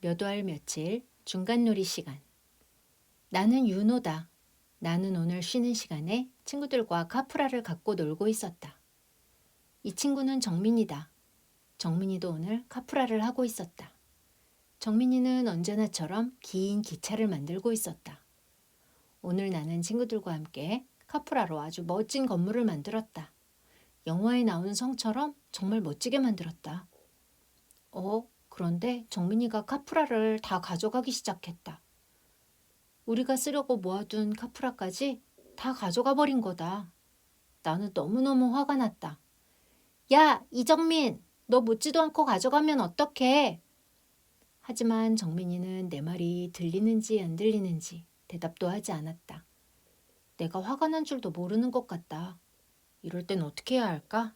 몇 월 며칠 중간놀이 시간. 나는 윤호다. 나는 오늘 쉬는 시간에 친구들과 카프라를 갖고 놀고 있었다. 이 친구는 정민이다. 정민이도 오늘 카프라를 하고 있었다. 정민이는 언제나처럼 긴 기차를 만들고 있었다. 오늘 나는 친구들과 함께 카프라로 아주 멋진 건물을 만들었다. 영화에 나오는 성처럼 정말 멋지게 만들었다. 어, 그런데 정민이가 카프라를 다 가져가기 시작했다. 우리가 쓰려고 모아둔 카프라까지 다 가져가 버린 거다. 나는 너무너무 화가 났다. 야, 이정민! 너 묻지도 않고 가져가면 어떡해? 하지만 정민이는 내 말이 들리는지 안 들리는지 대답도 하지 않았다. 내가 화가 난 줄도 모르는 것 같다. 이럴 땐 어떻게 해야 할까?